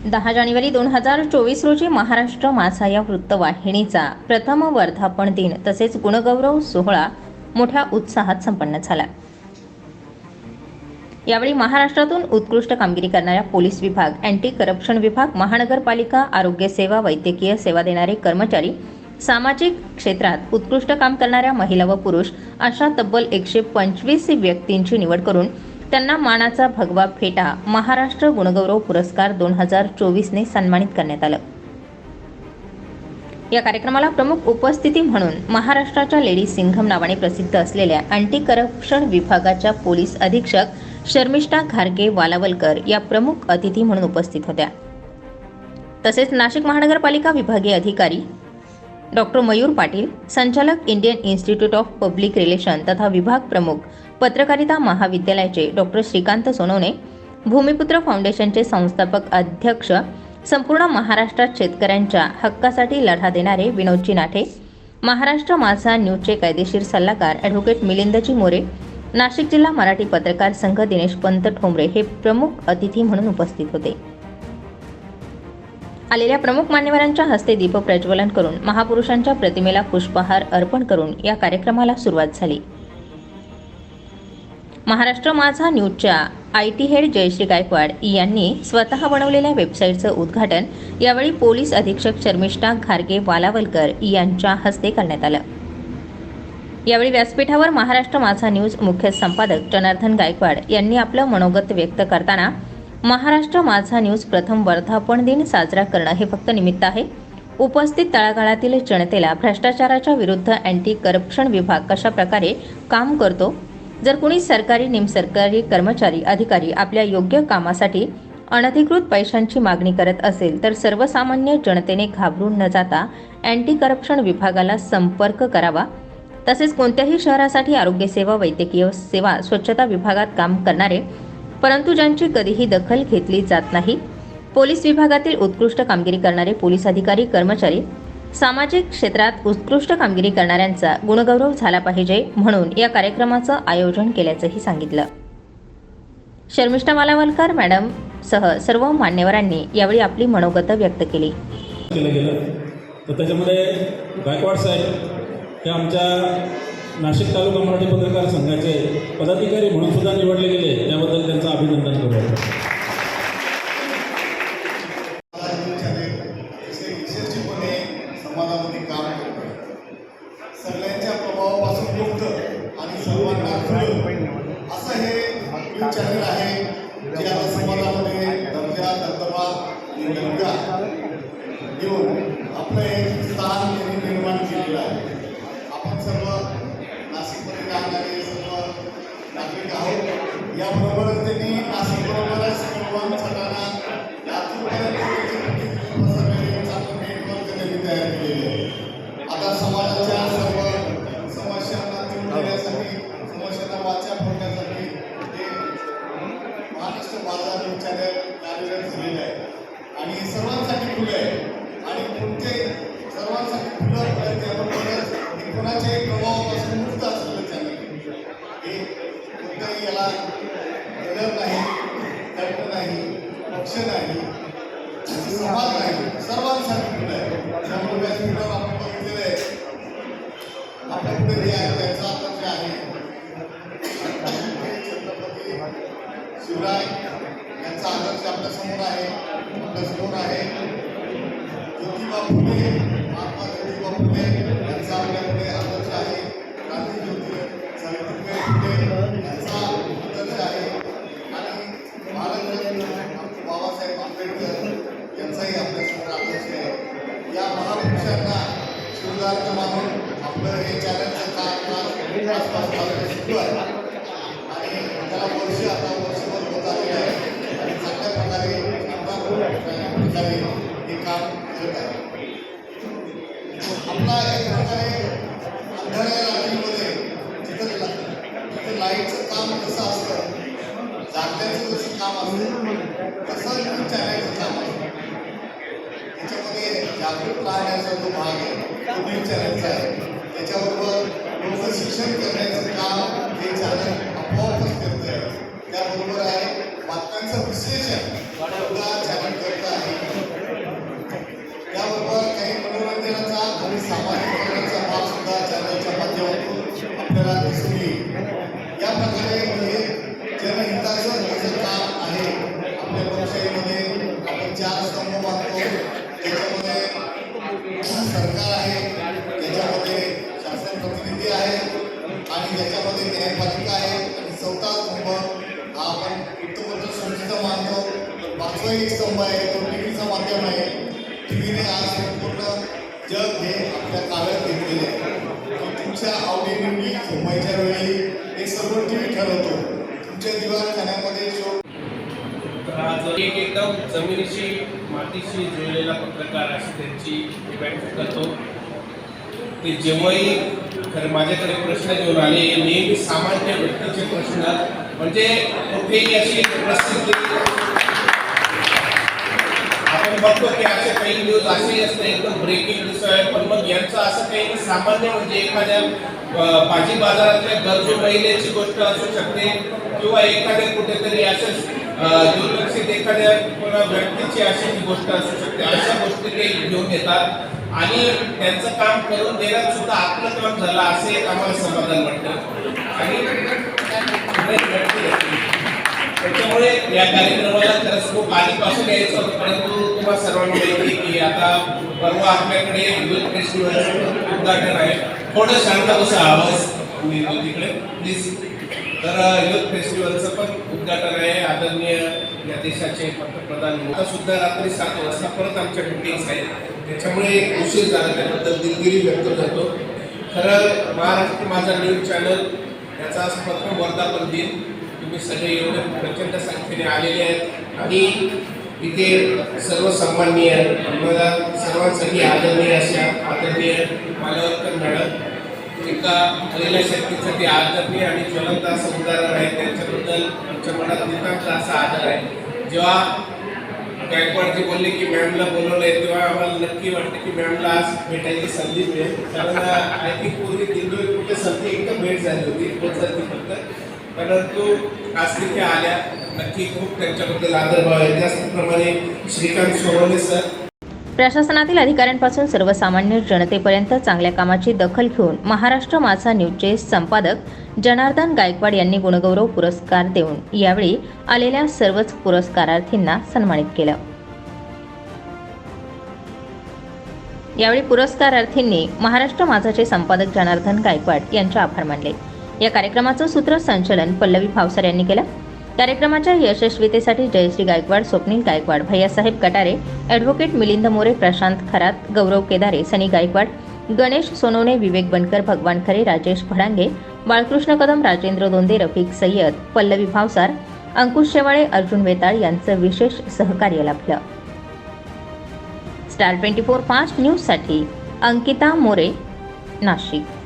दहा जानेवारी दोन हजार चोवीस रोजी महाराष्ट्र माझा या वृत्तवाहिनीचा प्रथम वर्धापन दिन तसेच गुणगौरव सोहळा मोठ्या उत्साहात संपन्न झाला. यावेळी महाराष्ट्रातून उत्कृष्ट कामगिरी करणाऱ्या पोलीस विभाग अँटी करप्शन विभाग महानगरपालिका आरोग्य सेवा वैद्यकीय सेवा देणारे कर्मचारी सामाजिक क्षेत्रात उत्कृष्ट काम करणाऱ्या महिला व पुरुष अशा तब्बल एकशे पंचवीस व्यक्तींची निवड करून त्यांना मानाचा भगवा फेटा महाराष्ट्र गुणगौरव पुरस्कार दोन हजार चोवीसने सन्मानित करण्यात आलं. या कार्यक्रमाला प्रमुख उपस्थिती म्हणून महाराष्ट्राच्या लेडी सिंघम नावाने प्रसिद्ध असलेल्या अँटी करप्शन विभागाच्या पोलीस अधीक्षक शर्मिष्ठा घारगे वालावलकर या प्रमुख अतिथी म्हणून उपस्थित होत्या. तसेच नाशिक महानगरपालिका विभागीय अधिकारी डॉक्टर मयूर पाटील संचालक Indian institute of public relation तथा विभाग प्रमुख पत्रकारिता महाविद्यालयाचे डॉक्टर श्रीकांत सोनवणे भूमिपुत्र फाउंडेशनचे संस्थापक अध्यक्ष संपूर्ण महाराष्ट्रात शेतकऱ्यांच्या हक्कासाठी लढा देणारे विनोदजी नाठे महाराष्ट्र माझा न्यूजचे कायदेशीर सल्लागार ॲडव्होकेट मिलिंदजी मोरे नाशिक जिल्हा मराठी पत्रकार संघ दिनेश पंत ठोंबरे हे प्रमुख अतिथी म्हणून उपस्थित होते. आलेल्या प्रमुख मान्यवरांच्या हस्ते दीप प्रज्वलन करून महापुरुषांच्या प्रतिमेला पुष्पहार अर्पण करून या कार्यक्रमाला सुरुवात झाली. महाराष्ट्र माझा न्यूजच्या I T head Jayashree Gaikwad यांनी स्वतः बनवलेल्या वेबसाईटचं उद्घाटन यावेळी पोलीस अधीक्षक शर्मिष्ठा घारगे वालावलकर यांच्या हस्ते करण्यात आलं. यावेळी व्यासपीठावर महाराष्ट्र माझा न्यूज मुख्य संपादक जनार्दन गायकवाड यांनी आपलं मनोगत व्यक्त करताना महाराष्ट्र माझा न्यूज प्रथम वर्धापन दिन साजरा करणं हे फक्त निमित्त आहे. उपस्थित तळागाळातील जनतेला भ्रष्टाचाराच्या विरुद्ध अँटी करप्शन विभाग कशा प्रकारे काम करतो जर कुणी सरकारी निमसरकारी कर्मचारी अधिकारी आपल्या योग्य कामासाठी अनधिकृत पैशांची मागणी करत असेल तर सर्वसामान्य जनतेने घाबरून न जाता अँटी करप्शन विभागाला संपर्क करावा. तसेच कोणत्याही शहरासाठी आरोग्य सेवा वैद्यकीय सेवा स्वच्छता विभागात काम करणारे परंतु ज्यांची कधीही दखल घेतली जात नाही पोलीस विभागातील उत्कृष्ट कामगिरी करणारे पोलीस अधिकारी कर्मचारी सामाजिक क्षेत्रात उत्कृष्ट कामगिरी करणाऱ्यांचा गुणगौरव झाला पाहिजे म्हणून या कार्यक्रमाचं आयोजन केल्याचंही सांगितलं. शर्मिष्ठा मालावलकर मॅडम सह सर्व मान्यवरांनी यावेळी आपली मनोगत व्यक्त केली. केलं गेलं तर त्याच्यामध्ये गायकवाड साहेब हे आमच्या नाशिक तालुका मराठी पत्रकार संघाचे पदाधिकारी म्हणून सुद्धा निवडले गेले. त्याबद्दल त्यांचं अभिनंदन करू मुक्त आणि सर्वांना खुलं असं हे न्यूज चॅनल आहे. जे आता समाजामध्ये दर्जा दर्तबा आणि दर्जा देऊन आपलं एक स्थान त्यांनी निर्माण केलेलं आहे. आपण सर्व नाशिकमध्ये राहणारे सर्व नागरिक आहोत. याबरोबरच त्यांनी नाशिकबरोबरच बरोबरच कलर नाही तर्क नाही पक्ष नाही समाज नाही सर्वांसाठी खुलं आहे त्यामुळे व्यासपीठावर आदर्श आपल्या समोर आहे आपल्या समोर आहे ज्योतिबा फुले महात्मा ज्योतिबा फुले त्यांना शिवदार्थ मानून आपलं हे चॅनलचं काम आसपास सुरू आहे आणि त्याला वर्ष आता वर्षभर होत आलेलं आहे आणि चांगल्या प्रकारे शानदार प्रकारे हे काम करत आहे आपला एक प्रकारे अंधाऱ्या रात्रीमध्ये जिथं तिथं लाईटचं काम कसं असतं जागल्याचं जसं काम असतं तसं न्यूज चॅनलचं काम असतं जागरूक राहण्याचा जो भाग आहे तो विचारायचा आहे त्याच्याबरोबर लोक शिक्षण करण्याचं काम हे झालं आपोआपच करत आहे त्याबरोबर आहे बातम्यांचं विश्लेषण सुद्धा चॅनल करत आहे त्याबरोबर काही मनोरंजनाचा आणि सामाजिकरणाचा भाग सुद्धा चॅनलच्या माध्यमातून आपल्याला दिसून येईल या प्रकारे म्हणजे जनहिताचं काम आहे. आपल्या लोकशाहीमध्ये आपण चार स्तंभ ज्याच्यामध्ये न्यायपालिका आहे आणि चौथा स्तंभ हा आपण वृत्तपत्र संस्थेचा मानतो. पाचवा एक स्तंभ आहे तो टी व्हीचं माध्यम आहे. टी व्हीने आज संपूर्ण जग हे आपल्या ताब्यात घेतलेले आहे. तुमच्या आवडीनिवडी झोपायच्या वेळी हे सर्व टी व्ही ठरवतो. तुमच्या दिवाणखान्यामध्ये शो एक एकदम जमिनीशी मातीशी जुळलेला पत्रकार अशी त्यांची इव्हेंट करतो. ते जेव्हाही तर माझ्याकडे प्रश्न घेऊन आले. नेहमी सामान्य व्यक्तीचे प्रश्न म्हणजे कुठेही अशी प्रसिद्धी आपण बघतो की असे काही न्यूज असेही असते एकदम ब्रेकिंग न्यूज आहे. पण मग यांचं असं काही सामान्य म्हणजे एखाद्या भाजी बाजारातल्या गरजू महिलेची गोष्ट असू शकते किंवा एखाद्या कुठेतरी असंच दुर्लक्षित एखाद्या व्यक्तीची अशी गोष्ट असू शकते. अशा गोष्टी ते घेऊन येतात. आणि त्यांचं काम करून देण्यात सुद्धा आपलं काम झालं असे एक आम्हाला समाधान वाटतं. आणि त्याच्यामुळे या कार्यक्रमाला खरंच खूप आधीपासून यायचं होतं परंतु तुम्हाला सर्वांना माहिती की आता परवा आपल्याकडे युथ फेस्टिवल उद्घाटन आहे. थोडं शांत बसा आवाज मी तिकडे. प्लीज तर युथ फेस्टिवलचं पण उद्घाटन आहे. आदरणीय या देशाचे पंतप्रधान आता सुद्धा रात्री सात वाजता परत आमच्या मिटिंग्स आहेत. त्याच्यामुळे उशीर झाला त्याबद्दल दिलगिरी व्यक्त करतो. खरं महाराष्ट्र माझा न्यूज चॅनल याचा प्रथम वर्धापन दिन. तुम्ही सगळे एवढे प्रचंड संख्येने आलेले आहेत. आणि इथे सर्वसामान्य आम्हाला सर्वांसाठी आदरणीय अशा आदरणीय मालवकर मॅडम एका महिला शक्तीसाठी आदरणीय आणि ज्वलंत असं उदाहरण आहे त्यांच्याबद्दल आमच्या मनात नितांत असा आदर आहे. जेव्हा गायकवाडजी बोलले की मॅमला बोलवलंय तेव्हा आम्हाला नक्की वाटतं की मॅमला आज भेटायची संधी मिळेल. कारण आय थिंक पूर्वी दिंडोरी कुठे संधी एकदम भेट झाली होती भेट झाली फक्त. परंतु आज तिथे आल्या. नक्की खूप त्यांच्याबद्दल आदरभाव आहे. त्याचप्रमाणे श्रीकांत सोनवणे सर प्रशासनातील अधिकाऱ्यांपासून सर्वसामान्य जनतेपर्यंत चांगल्या कामाची दखल घेऊन महाराष्ट्र माझा न्यूजचे संपादक जनार्दन गायकवाड यांनी गुणगौरव पुरस्कार देऊन यावेळी आलेल्या सर्वच पुरस्कारार्थींना सन्मानित केलं. यावेळी पुरस्कारार्थींनी महाराष्ट्र माझाचे संपादक जनार्दन गायकवाड यांचे आभार मानले. या कार्यक्रमाचं सूत्रसंचलन पल्लवी भावसार यांनी केलं. कार्यक्रमाच्या यशस्वीतेसाठी जयश्री गायकवाड स्वप्नील गायकवाड भैयासाहेब कटारे ॲडव्होकेट मिलिंद मोरे प्रशांत खरात गौरव केदारे सनी गायकवाड गणेश सोनवणे विवेक बनकर भगवान खरे राजेश भडांगे बाळकृष्ण कदम राजेंद्र दोंदे रफिक सय्यद पल्लवी भावसार अंकुश शेवाळे अर्जुन वेताळ यांचं विशेष सहकार्य लाभलं. स्टार ट्वेंटी फोर पाच न्यूजसाठी अंकिता मोरे नाशिक.